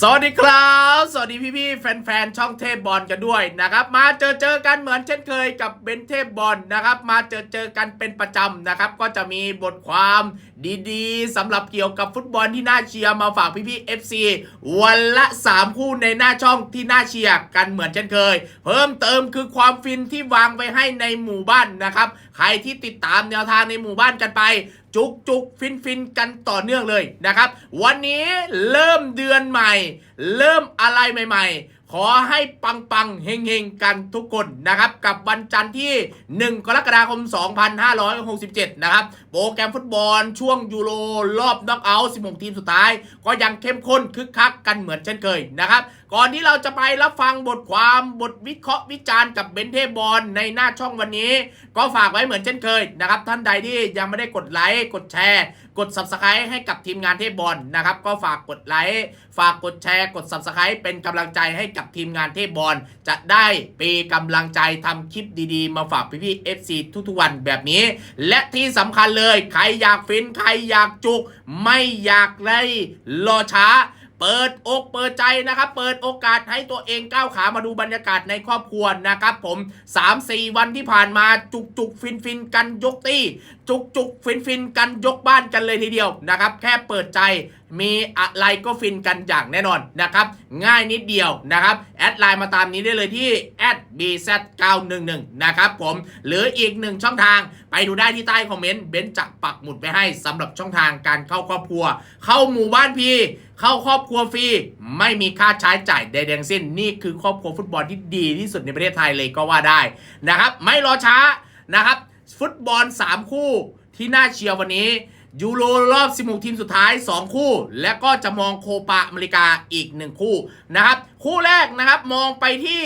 สวัสดีครับ สวัสดีพี่ๆแฟนๆช่องเทพบอลกันด้วยนะครับ มาเจอเจอกันเหมือนเช่นเคยกับเบนเทพบอลนะครับ มาเจอเจอกันเป็นประจำนะครับ ก็จะมีบทความดีๆสำหรับเกี่ยวกับฟุตบอลที่น่าเชียร์มาฝากพี่ๆ FC วันละ 3 คู่ในหน้าช่องที่น่าเชียร์กันเหมือนเช่นเคย เพิ่มเติมคือความฟินที่วางไว้ให้ในหมู่บ้านนะครับใครที่ติดตามแนวทางในหมู่บ้านกันไปจุกจุกฟินฟินกันต่อเนื่องเลยนะครับ วันนี้เริ่มเดือนใหม่ เริ่มอะไรใหม่ ๆ ขอให้ปังปังเฮงเฮงกันทุกคนนะครับ กับวันจันทร์ที่ 1 กรกฎาคม 2567 นะครับ โปรแกรมฟุตบอลช่วงยูโรรอบน็อกเอาท์16 ทีมสุดท้าย ก็ยังเข้มข้นคึกคักกันเหมือนเช่นเคยนะครับก่อนที่เราจะไปรับฟังบทความบทวิเคราะห์วิจารณ์กับเบนเทบอลในหน้าช่องวันนี้ ก็ฝากไว้เหมือนเช่นเคยนะครับ ท่านใดที่ยังไม่ได้กดไลค์กดแชร์ กด subscribe ให้กับทีมงานเทบอลนะครับ ก็ฝากกดไลค์ฝากกดแชร์กด subscribe เป็นกำลังใจให้กับทีมงานเทบอลจะได้เป็นกำลังใจทำคลิปดีๆ มาฝากพี่ๆ FC ทุกๆวันแบบนี้ และที่สำคัญเลย ใครอยากฟินใครอยากจุก ไม่อยากไล่รอช้า เปิดอกเปิดใจนะครับ เปิดโอกาสให้ตัวเองก้าวขามาดูบรรยากาศในครอบครัวนะครับผม 3-4 วันที่ผ่านมาจุกจุกฟินฟินกันยกตี้ จุกจุกฟินฟินกันยกบ้านกันเลยทีเดียวนะครับ แค่เปิดใจมีอะไรก็ฟินกันอย่างแน่นอนนะครับ ง่ายนิดเดียวนะครับ แอดไลน์มาตามนี้ได้เลยที่ @bz911 นะครับผม หรืออีกหนึ่งช่องทาง ไปดูได้ที่ใต้คอมเมนต์ เบนซ์จะปักหมุดไปให้สำหรับช่องทางการเข้าครอบครัว เข้าหมู่บ้านพีเข้าครอบครัวฟรี ไม่มีค่าใช้จ่ายใดๆทั้งสิ้น นี่คือครอบครัวฟุตบอลที่ดีที่สุดในประเทศไทยเลยก็ว่าได้นะครับ ไม่รอช้านะครับ ฟุตบอล 3 คู่ที่น่าเชียร์วันนี้ ยูโรรอบ 16 ทีมสุดท้าย 2 คู่ และก็จะมองโคปาอเมริกาอีก 1 คู่นะครับคู่แรกนะครับมองไปที่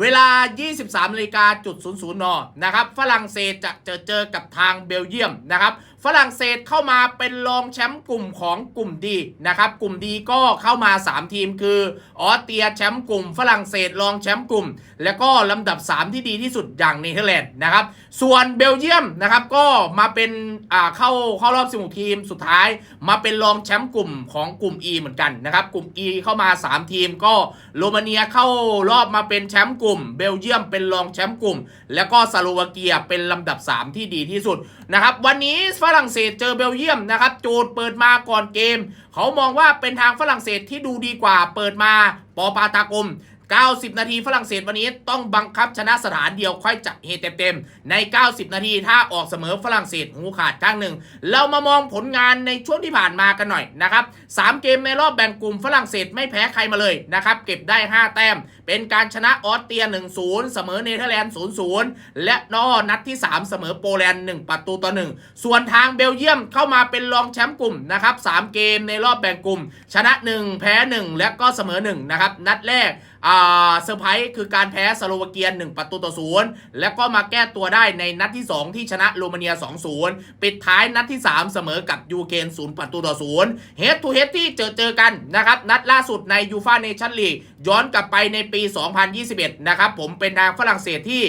เวลา 23นาฬิกาจุด00นนะครับฝรั่งเศสจะเจอเจอกับทางเบลเยียมนะครับ ฝรั่งเศสเข้ามาเป็นรองแชมป์กลุ่มของกลุ่มดีนะครับกลุ่มดีก็เข้ามา 3 ทีมคือออสเตรียแชมป์กลุ่ม ฝรั่งเศสรองแชมป์กลุ่ม แล้วก็ลำดับ 3 ที่ดีที่สุดอย่างเนเธอร์แลนด์นะครับส่วนเบลเยียมนะครับก็มาเป็นอ่าเข้าเข้ารอบ16ทีมสุดท้าย มาเป็นรองแชมป์กลุ่มของกลุ่ม E เหมือนกันนะครับกลุ่ม E เข้ามา 3 ทีมก็โรมาเนียเข้ารอบมาเป็นแชมป์กลุ่ม เบลเยียมเป็นรองแชมป์กลุ่ม แล้วก็สโลวาเกียเป็นลำดับ 3 ที่ดีที่สุดนะครับวันนี้ฝรั่งเศสเจอเบลเยียมนะครับโจทย์เปิดมาก่อนเกม เขามองว่าเป็นทางฝรั่งเศสที่ดูดีกว่าเปิดมาปอปาตากม 90 นาทีฝรั่งเศสวันนี้ต้องบังคับชนะสถานเดียวค่อยจับเฮเต็มๆใน 90 นาทีถ้าออกเสมอฝรั่งเศสหูขาดข้างหนึ่ง เรามามองผลงานในช่วงที่ผ่านมากันหน่อยนะครับ3เกมในรอบแบ่งกลุ่มฝรั่งเศสไม่แพ้ใครมาเลยนะครับเก็บได้ 5 แต้ม เป็นการชนะออสเตรีย 1-0 เสมอเนเธอร์แลนด์ 0-0 และนอนัดที่ 3 เสมอโปแลนด์ 1 ประตูต่อ 1 ส่วนทางเบลเยียมเข้ามาเป็นรองแชมป์กลุ่มนะครับ3เกมในรอบแบ่งกลุ่ม ชนะ 1 แพ้ 1 และก็เสมอ1นะครับนัดแรก อ่าเซอร์ไพรส์คือการแพ้สโลวาเกีย 1 ประตูต่อศูนย์แล้วก็มาแก้ตัวได้ในนัดที่ 2 ที่ชนะโรมาเนีย 2-0 ปิดท้ายนัดที่ 3 เสมอกับยูเครน0ประตูต่อศูนย์เฮดทูเฮดที่เจอเจอกันนะครับ นัดล่าสุดในยูฟาเนชั่นลีกย้อนกลับไปในปี 2021 นะครับผมเป็นทางฝรั่งเศสที่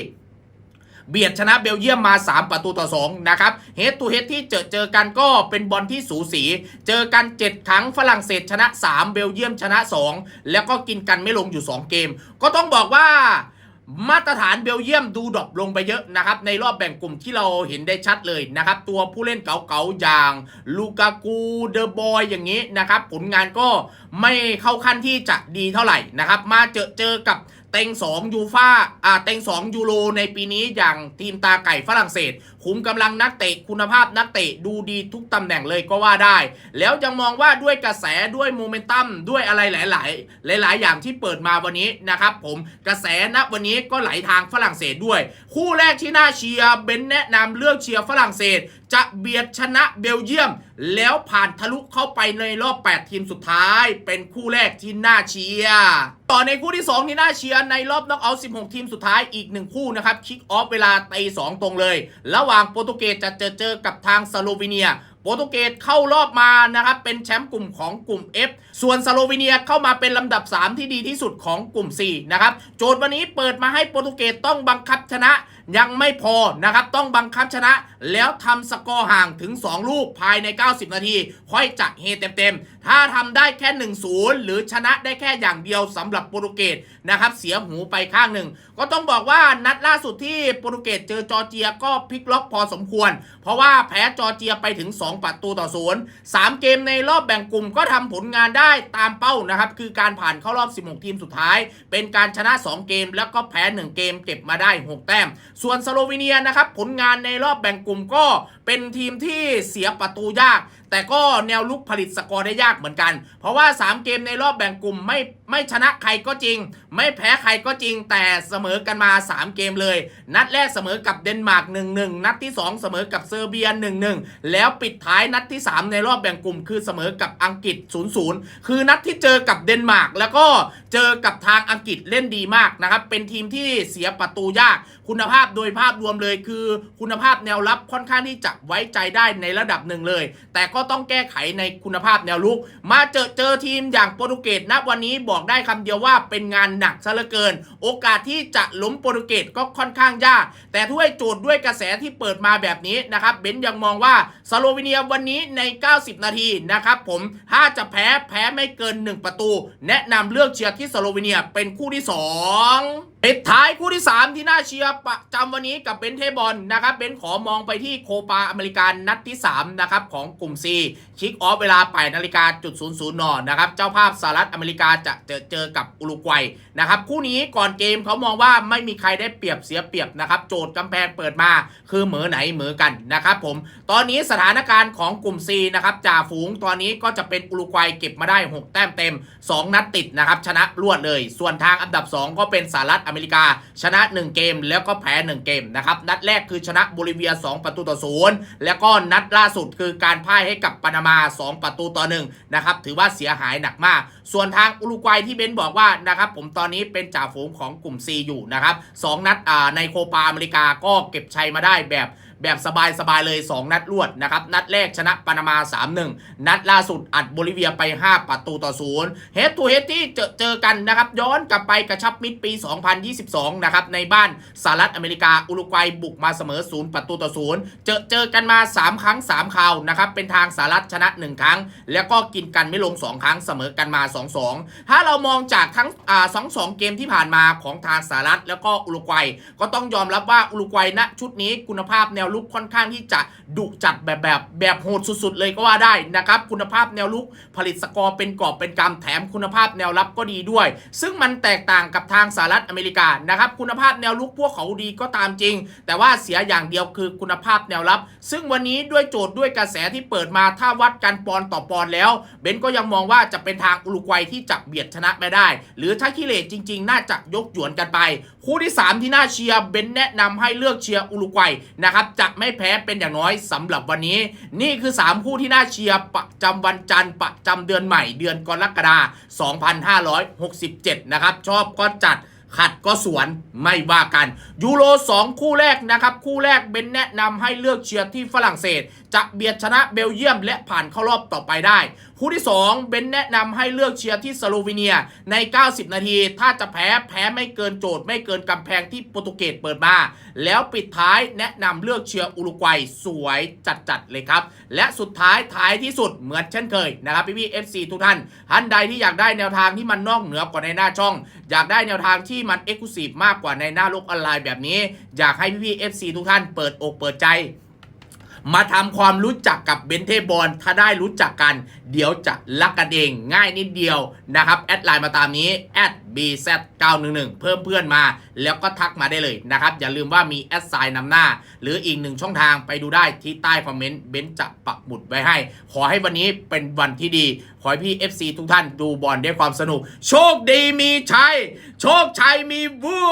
เบียดชนะเบลเยียมมา 3 ประตูต่อ2นะครับเฮดทูเฮดที่เจอเจอกันก็เป็นบอลที่สูสี เจอกัน 7 ครั้งฝรั่งเศสชนะ 3 เบลเยียมชนะ 2 แล้วก็กินกันไม่ลงอยู่ 2 เกม ก็ต้องบอกว่ามาตรฐานเบลเยียมดูดรอปลงไปเยอะนะครับ ในรอบแบ่งกลุ่มที่เราเห็นได้ชัดเลยนะครับ ตัวผู้เล่นเก่าๆอย่างลูกากูเดอบอยอย่างนี้นะครับ ผลงานก็ไม่เข้าขั้นที่จะดีเท่าไหร่นะครับ มาเจอเจอกับ เต็ง2ยูฟาอ่าเต็ง2ยูโรในปีนี้อย่างทีมตาไก่ฝรั่งเศส คุมกำลังนักเตะคุณภาพนักเตะดูดีทุกตำแหน่งเลยก็ว่าได้ แล้วยังมองว่าด้วยกระแสด้วยโมเมนตัมด้วยอะไรหลาย ๆ หลาย ๆ อย่างที่เปิดมาวันนี้นะครับผมกระแสณวันนี้ก็ไหลทางฝรั่งเศสด้วย คู่แรกที่น่าเชียร์เบนแนะนำเลือกเชียร์ฝรั่งเศส จะเบียดชนะเบลเยียม แล้วผ่านทะลุเข้าไปในรอบ 8 ทีมสุดท้าย เป็นคู่แรกที่น่าเชียร์ต่อในคู่ที่ 2 ที่น่าเชียร์ในรอบน็อกเอาท์16 ทีมสุดท้ายอีก 1 คู่นะครับคิกออฟเวลาตี2ตรงเลย ระหว่างโปรตุเกสจะเจอเจอกับทางสโลวีเนียโปรตุเกสเข้ารอบมานะครับเป็นแชมป์กลุ่มของกลุ่ม F ส่วนสโลวีเนียเข้ามาเป็นลำดับ 3 ที่ดีที่สุดของกลุ่ม C นะครับ โจทย์วันนี้เปิดมาให้โปรตุเกสต้องบังคับชนะยังไม่พอนะครับ ต้องบังคับชนะ แล้วทำสกอร์ห่างถึง 2 ลูกภายใน 90 นาที ค่อยจะเฮเต็มๆ ถ้าทำได้แค่ 1-0 หรือชนะได้แค่อย่างเดียวสำหรับโปรตุเกสนะครับเสียหูไปข้างหนึ่ง ก็ต้องบอกว่านัดล่าสุดที่โปรตุเกสเจอจอร์เจียก็พลิกล็อกพอสมควร เพราะว่าแพ้จอร์เจียไปถึง 2 ประตูต่อศูนย์สามเกมในรอบแบ่งกลุ่มก็ทำผลงานได้ตามเป้านะครับคือการผ่านเข้ารอบ 16 ทีมสุดท้าย เป็นการชนะ 2 เกม แล้วก็แพ้ 1 เกมเก็บมาได้ 6 แต้มส่วนสโลวีเนียนะครับผลงานในรอบแบ่งกลุ่มก็เป็นทีมที่เสียประตูยาก แต่ก็แนวลุกผลิตสกอร์ได้ยากเหมือนกัน เพราะว่า 3 เกมในรอบแบ่งกลุ่มไม่ไม่ชนะใครก็จริง ไม่แพ้ใครก็จริง แต่เสมอกันมา 3 เกมเลย นัดแรกเสมอกับเดนมาร์ก 1-1 นัดที่ 2 เสมอกับเซอร์เบีย 1-1 แล้วปิดท้ายนัดที่ 3 ในรอบแบ่งกลุ่ม คือเสมอกับอังกฤษ 0-0 คือนัดที่เจอกับเดนมาร์กแล้วก็เจอกับทางอังกฤษเล่นดีมากนะครับเป็นทีมที่เสียประตูยาก คุณภาพโดยภาพรวมเลยคือ คุณภาพแนวรับค่อนข้างที่จะไว้ใจได้ในระดับหนึ่งเลย แต่ก็็ต้องแก้ไขในคุณภาพแนวลุก มาเจอเจอทีมอย่างโปรตุเกสณวันนี้บอกได้คำเดียวว่าเป็นงานหนักซะเหลือเกิน โอกาสที่จะล้มโปรตุเกสก็ค่อนข้างยาก แต่ด้วยโจทย์ด้วยกระแสที่เปิดมาแบบนี้นะครับเบนยังมองว่าสโลวีเนียวันนี้ใน 90 นาทีนะครับผมถ้าจะแพ้แพ้ไม่เกิน 1 ประตู แนะนำเลือกเชียร์ที่สโลวีเนียเป็นคู่ที่ 2 ปิดท้ายคู่ที่ 3 ที่น่าเชียร์ประจำวันนี้กับเบนเทบอลนะครับเบนขอมองไปที่โคปาอเมริกันนัดที่ 3 นะครับ ของกลุ่ม C คิกออฟเวลา8นาฬิกาจุด00นนะครับ เจ้าภาพสหรัฐอเมริกาจะเจอเจอกับอุรุกวัยนะครับ คู่นี้ก่อนเกมเขามองว่าไม่มีใครได้เปรียบเสียเปรียบนะครับ โจทย์กำแพงเปิดมา คือเหมือไหนเหมือกันนะครับผมตอนนี้สถานการณ์ของกลุ่ม C นะครับจ่าฝูงตอนนี้ก็จะเป็นอุรุกวัยเก็บมาได้ 6 แต้มเต็ม 2 นัดติดนะครับชนะรวดเลย ส่วนทางอันดับ 2 ก็เป็นสหรัฐอเมริกา ชนะ 1 เกม แล้วก็แพ้ 1 เกมนะครับนัดแรกคือชนะโบลิเวีย 2 ประตูต่อศูนย์แล้วก็นัดล่าสุดคือการพ่ายให้กับปานามา 2 ประตูต่อหนึ่งนะครับถือว่าเสียหายหนักมาก ส่วนทางอุรุกวัยที่เบนซ์บอกว่านะครับผมตอนนี้เป็นจ่าฝูงของกลุ่ม C อยู่นะครับสองนัดอ่าในโคปาอเมริกาก็เก็บชัยมาได้แบบ แบบสบายๆเลย 2 นัดรวดนะครับนัดแรกชนะปานามา 3-1 นัดล่าสุดอัดโบลิเวียไป 5 ประตูต่อศูนย์เฮดทูเฮดที่เจอเจอกันนะครับย้อนกลับไปกระชับมิตรปี 2022 นะครับในบ้านสหรัฐอเมริกาอุรุกวัยบุกมาเสมอ 0 ประตูต่อศูนย์เจอเจอกันมา 3 ครั้ง 3 คราวนะครับเป็นทางสหรัฐชนะ 1 ครั้ง แล้วก็กินกันไม่ลง 2 ครั้งเสมอกันมา 2-2 ถ้าเรามองจากทั้งอ่าสองสองเกมที่ผ่านมาของทางสหรัฐแล้วก็อุรุกวัย ก็ต้องยอมรับว่าอุรุกวัยณชุดนี้คุณภาพแนวลุกค่อนข้างที่จะดุจัดแบบแบบแบบโหดสุดๆ เลยก็ว่าได้นะครับ คุณภาพแนวลุกผลิตสกอร์เป็นกอบเป็นกำแถมคุณภาพแนวรับก็ดีด้วย ซึ่งมันแตกต่างกับทางสหรัฐอเมริกานะครับ คุณภาพแนวลุกพวกเขาดีก็ตามจริง แต่ว่าเสียอย่างเดียวคือคุณภาพแนวรับ ซึ่งวันนี้ด้วยโจทย์ด้วยกระแสที่เปิดมาถ้าวัดกันปอนต่อปอนแล้วเบนซ์ก็ยังมองว่าจะเป็นทางอุรุกวัยที่จะเบียดชนะไม่ได้ หรือถ้าคิเลจริง ๆ น่าจะยกหยวนกันไป คู่ที่ 3 ที่น่าเชียร์เบนซ์แนะนำให้เลือกเชียร์อุรุกวัยนะครับจะไม่แพ้เป็นอย่างน้อยสำหรับวันนี้ นี่คือ 3 คู่ที่น่าเชียร์ประจำวันจันทร์ประจำเดือนใหม่เดือนกรกฎาคม2567 นะครับ ชอบก็จัดขัดก็สวนไม่ว่ากัน ยูโร 2 คู่แรกนะครับ คู่แรกเบนแนะนำให้เลือกเชียร์ที่ฝรั่งเศส จะเบียดชนะเบลเยียมและผ่านเข้ารอบต่อไปได้ คู่ที่ 2 เบนแนะนำให้เลือกเชียร์ที่สโลวีเนียใน 90 นาที ถ้าจะแพ้แพ้ไม่เกินโจทย์ ไม่เกินกำแพงที่โปรตุเกสเปิดมา แล้วปิดท้ายแนะนำเลือกเชียร์อุรุกวัยสวยจัดๆเลยครับ และสุดท้ายท้ายที่สุดเหมือนเช่นเคยนะครับพี่พี่ๆ FC ทุกท่านท่านใดที่อยากได้แนวทางที่มันนอกเหนือกว่าในหน้าช่อง อยากได้แนวทางที่มันเอ็กซ์คลูซีฟมากกว่าในหน้าโลกออนไลน์แบบนี้ อยากให้พี่พี่ๆ FC ทุกท่านเปิดอกเปิดใจ มาทำความรู้จักกับเบนเทบอลถ้าได้รู้จักกัน เดี๋ยวจะรักกันเองง่ายนิดเดียวนะครับ แอดไลน์มาตามนี้ @bz911 เพิ่มเพื่อนมา แล้วก็ทักมาได้เลยนะครับ อย่าลืมว่ามีแอดไซน์นำหน้า หรืออีกหนึ่งช่องทางไปดูได้ที่ใต้คอมเมนต์เบนจะปักหมุดไว้ให้ ขอให้วันนี้เป็นวันที่ดี ขอให้พี่ FC ทุกท่านดูบอลด้วยความสนุก โชคดีมีชัย โชคชัยมีวัว